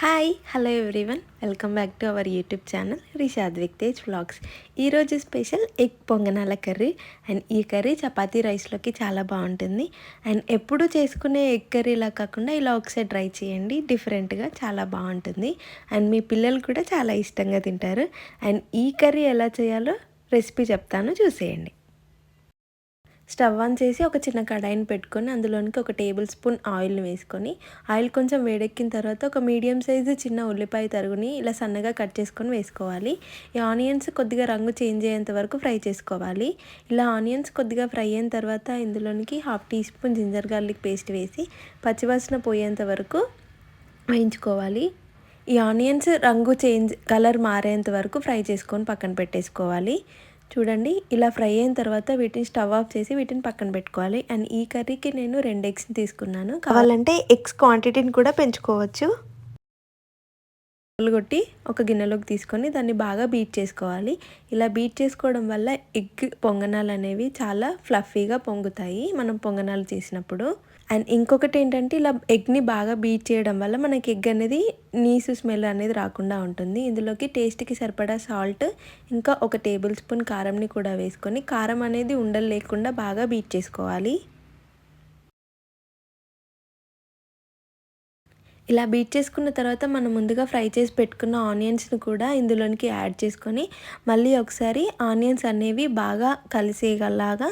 Hi hello everyone welcome back to our YouTube channel Rishad విక్తేజ్ vlogs ఈరోజు special egg పొంగనాల curry and ఈ curry chapati రైస్లోకి చాలా బాగుంటుంది. అండ్ ఎప్పుడు చేసుకునే ఎగ్ కర్రీలా కాకుండా ఇలా ఒకసారి ట్రై చేయండి. డిఫరెంట్గా చాలా బాగుంటుంది. అండ్ మీ పిల్లలు కూడా చాలా ఇష్టంగా తింటారు. అండ్ ఈ కర్రీ ఎలా చేయాలో రెసిపీ చెప్తాను. చూసేయండి. స్టవ్ ఆన్ చేసి ఒక చిన్న కడాయిని పెట్టుకొని అందులోనికి ఒక టేబుల్ స్పూన్ ఆయిల్ని వేసుకొని ఆయిల్ కొంచెం వేడెక్కిన తర్వాత ఒక మీడియం సైజు చిన్న ఉల్లిపాయ తరుగుని ఇలా సన్నగా కట్ చేసుకొని వేసుకోవాలి. ఈ ఆనియన్స్ కొద్దిగా రంగు చేంజ్ అయ్యేంత వరకు ఫ్రై చేసుకోవాలి. ఇలా ఆనియన్స్ కొద్దిగా ఫ్రై అయిన తర్వాత ఇందులోనికి half teaspoon ginger garlic paste వేసి పచ్చివాసన పోయేంత వరకు వేయించుకోవాలి. ఈ ఆనియన్స్ రంగు చేంజ్ కలర్ మారేంత వరకు ఫ్రై చేసుకొని పక్కన పెట్టేసుకోవాలి. చూడండి ఇలా ఫ్రై అయిన తర్వాత వీటిని స్టవ్ ఆఫ్ చేసి వీటిని పక్కన పెట్టుకోవాలి. అండ్ ఈ కర్రీకి నేను రెండు ఎగ్స్ని తీసుకున్నాను. కావాలంటే ఎగ్స్ క్వాంటిటీని కూడా పెంచుకోవచ్చు. కొట్టి ఒక గిన్నెలోకి తీసుకొని దాన్ని బాగా బీట్ చేసుకోవాలి. ఇలా బీట్ చేసుకోవడం వల్ల ఎగ్ పొంగనాలు అనేవి చాలా ఫ్లఫీగా పొంగుతాయి మనం పొంగనాలు చేసినప్పుడు. అండ్ ఇంకొకటి ఏంటంటే ఇలా ఎగ్ని బాగా బీట్ చేయడం వల్ల మనకి ఎగ్ అనేది నీసు స్మెల్ అనేది రాకుండా ఉంటుంది. ఇందులోకి టేస్ట్కి సరిపడా సాల్ట్ ఇంకా ఒక టేబుల్ స్పూన్ కారంని కూడా వేసుకొని కారం అనేది ఉండలు లేకుండా బాగా బీట్ చేసుకోవాలి. ఇలా బీట్ చేసుకున్న తర్వాత మనం ముందుగా ఫ్రై చేసి పెట్టుకున్న ఆనియన్స్ని కూడా ఇందులోనికి యాడ్ చేసుకొని మళ్ళీ ఒకసారి ఆనియన్స్ అనేవి బాగా కలిసేలాగా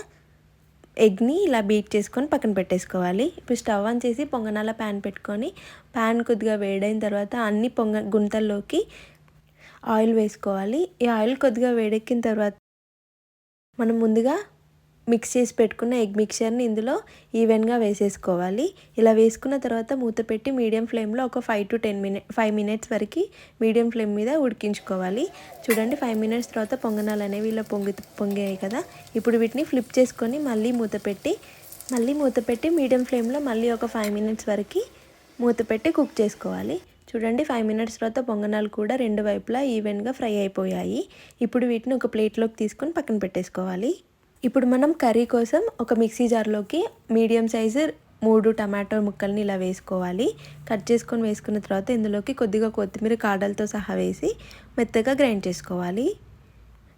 ఎగ్ని ఇలా బీట్ చేసుకొని పక్కన పెట్టేసుకోవాలి. ఇప్పుడు స్టవ్ ఆన్ చేసి పొంగనాల ప్యాన్ పెట్టుకొని ప్యాన్ కొద్దిగా వేడైన తర్వాత అన్ని పొంగ గుంతల్లోకి ఆయిల్ వేసుకోవాలి. ఈ ఆయిల్ కొద్దిగా వేడెక్కిన తర్వాత మనం ముందుగా మిక్స్ చేసి పెట్టుకున్న ఎగ్ మిక్చర్ని ఇందులో ఈవెన్గా వేసేసుకోవాలి. ఇలా వేసుకున్న తర్వాత మూత పెట్టి మీడియం ఫ్లేమ్లో ఒక five to ten minute five minutes వరకు మీడియం ఫ్లేమ్ మీద ఉడికించుకోవాలి. చూడండి ఫైవ్ మినిట్స్ తర్వాత పొంగనాలు అనేవి ఇలా పొంగి పొంగాయి కదా. ఇప్పుడు వీటిని ఫ్లిప్ చేసుకొని మళ్ళీ మూత పెట్టి మళ్ళీ మూత పెట్టి మీడియం ఫ్లేమ్లో మళ్ళీ ఒక ఫైవ్ మినిట్స్ వరకు మూత పెట్టి కుక్ చేసుకోవాలి. చూడండి ఫైవ్ మినిట్స్ తర్వాత పొంగనాలు కూడా రెండు వైపులా ఈవెన్గా ఫ్రై అయిపోయాయి. ఇప్పుడు వీటిని ఒక ప్లేట్లోకి తీసుకొని పక్కన పెట్టేసుకోవాలి. ఇప్పుడు మనం కర్రీ కోసం ఒక మిక్సీ జార్లోకి మీడియం సైజు మూడు టమాటో ముక్కల్ని ఇలా వేసుకోవాలి. కట్ చేసుకొని వేసుకున్న తర్వాత ఇందులోకి కొద్దిగా కొత్తిమీర కాడలతో సహా వేసి మెత్తగా గ్రైండ్ చేసుకోవాలి.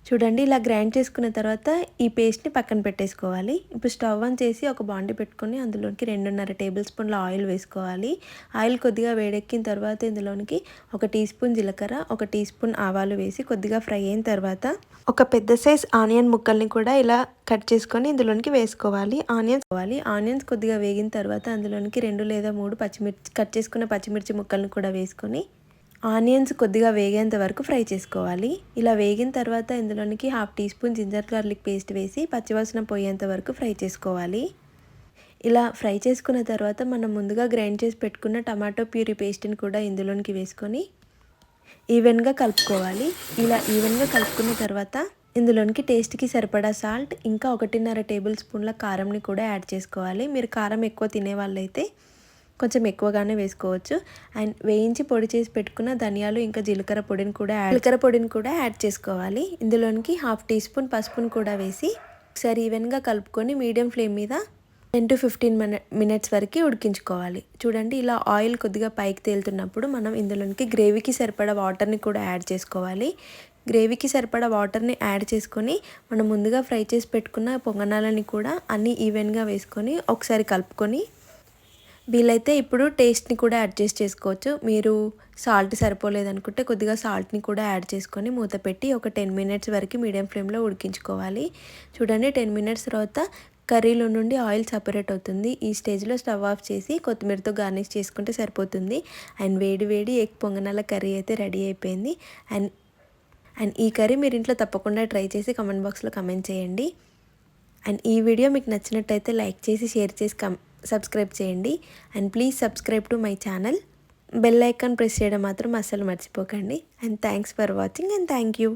చూడండి ఇలా గ్రైండ్ చేసుకున్న తర్వాత ఈ పేస్ట్ని పక్కన పెట్టేసుకోవాలి. ఇప్పుడు స్టవ్ ఆన్ చేసి ఒక బాండి పెట్టుకొని అందులోకి రెండున్నర టేబుల్ స్పూన్ల ఆయిల్ వేసుకోవాలి. ఆయిల్ కొద్దిగా వేడెక్కిన తర్వాత ఇందులోనికి ఒక టీ స్పూన్ జీలకర్ర ఒక టీ స్పూన్ ఆవాలు వేసి కొద్దిగా ఫ్రై అయిన తర్వాత ఒక పెద్ద సైజ్ ఆనియన్ ముక్కల్ని కూడా ఇలా కట్ చేసుకొని ఇందులోనికి వేసుకోవాలి. ఆనియన్స్ కావాలి ఆనియన్స్ కొద్దిగా వేగిన తర్వాత అందులోనికి రెండు లేదా మూడు పచ్చిమిర్చి కట్ చేసుకున్న పచ్చిమిర్చి ముక్కల్ని కూడా వేసుకొని ఆనియన్స్ కొద్దిగా వేగేంత వరకు ఫ్రై చేసుకోవాలి. ఇలా వేగిన తర్వాత ఇందులోనికి half teaspoon ginger garlic paste వేసి పచ్చివాసన పోయేంత వరకు ఫ్రై చేసుకోవాలి. ఇలా ఫ్రై చేసుకున్న తర్వాత మనం ముందుగా గ్రైండ్ చేసి పెట్టుకున్న టమాటో ప్యూరీ పేస్ట్ని కూడా ఇందులోనికి వేసుకొని ఈవెన్గా కలుపుకోవాలి. ఇలా ఈవెన్గా కలుపుకున్న తర్వాత ఇందులోనికి టేస్ట్కి సరిపడా సాల్ట్ ఇంకా ఒకటిన్నర టేబుల్ స్పూన్ల కారంని కూడా యాడ్ చేసుకోవాలి. మీరు కారం ఎక్కువ తినే వాళ్ళైతే కొంచెం ఎక్కువగానే వేసుకోవచ్చు. అండ్ వేయించి పొడి చేసి పెట్టుకున్న ధనియాలు ఇంకా జీలకర్ర పొడిని కూడా జీలకర్ర పొడిని కూడా యాడ్ చేసుకోవాలి. ఇందులోనికి హాఫ్ టీ స్పూన్ పసుపును కూడా వేసి ఒకసారి ఈవెన్గా కలుపుకొని మీడియం ఫ్లేమ్ మీద టెన్ టు ఫిఫ్టీన్ మినిట్స్ వరకు ఉడికించుకోవాలి. చూడండి ఇలా ఆయిల్ కొద్దిగా పైకి తేలుతున్నప్పుడు మనం ఇందులోనికి గ్రేవీకి సరిపడా వాటర్ని కూడా యాడ్ చేసుకోవాలి. గ్రేవీకి సరిపడా వాటర్ని యాడ్ చేసుకొని మనం ముందుగా ఫ్రై చేసి పెట్టుకున్న పొంగనాలని కూడా అన్నీ ఈవెన్గా వేసుకొని ఒకసారి కలుపుకొని వీలైతే ఇప్పుడు టేస్ట్ని కూడా అడ్జస్ట్ చేసుకోవచ్చు. మీరు సాల్ట్ సరిపోలేదనుకుంటే కొద్దిగా సాల్ట్ని కూడా యాడ్ చేసుకొని మూత పెట్టి ఒక టెన్ మినిట్స్ వరకు మీడియం ఫ్లేమ్లో ఉడికించుకోవాలి. చూడండి టెన్ మినిట్స్ తర్వాత కర్రీలో నుండి ఆయిల్ సపరేట్ అవుతుంది. ఈ స్టేజ్లో స్టవ్ ఆఫ్ చేసి కొత్తిమీరతో గార్నిష్ చేసుకుంటే సరిపోతుంది. అండ్ వేడి వేడి ఎగ్ పొంగనాల కర్రీ అయితే రెడీ అయిపోయింది. అండ్ అండ్ ఈ కర్రీ మీరు ఇంట్లో తప్పకుండా ట్రై చేసి కమెంట్ బాక్స్లో కమెంట్ చేయండి. అండ్ ఈ వీడియో మీకు నచ్చినట్టయితే లైక్ చేసి షేర్ చేసి కమ్ సబ్స్క్రైబ్ చేయండి. And please subscribe to my channel. Bell icon press చేయడం మాత్రం అస్సలు మర్చిపోకండి. And thanks for watching and thank you.